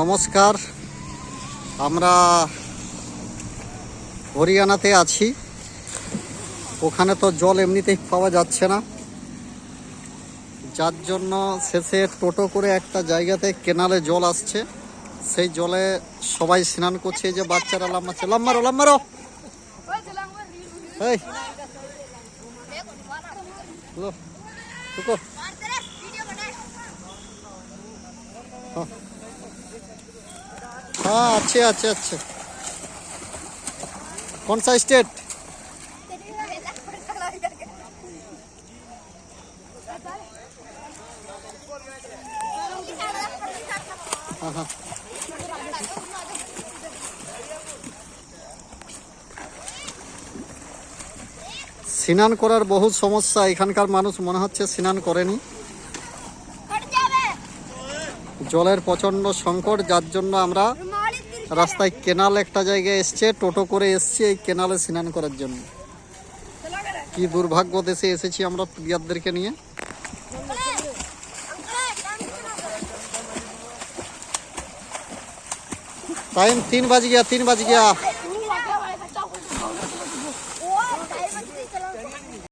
নমস্কার। আমরা হরিয়ানাতে আছি। ওখানে তো জল এমনিতেই পাওয়া যাচ্ছে না। যার জন্য শেষে টোটো করে একটা জায়গাতে কেনালে জল আসছে। সেই জলে সবাই স্নান করছে যে বাচ্চারা লাম্বাচ্ছে লাম্বারো লাম্বারো এই। লো, ঢুকো। हाँ अच्छे अच्छे अच्छे कौन सा स्टेट हाँ हाँ স্নান করার বহু সমস্যা এখানকার মানুষ মনে হচ্ছে স্নান করেনি জলের প্রচণ্ড সংকট, যার জন্য আমরা রাস্তায় কেনাল একটা জায়গায় এসছে, টোটো করে এসছি এই কেনালে স্নান করার জন্য। কি দুর্ভাগ্য দেশে এসেছি আমরা প্লেয়ারদেরকে নিয়ে। টাইম তিন বাজ গিয়া, তিন বাজ গিয়া।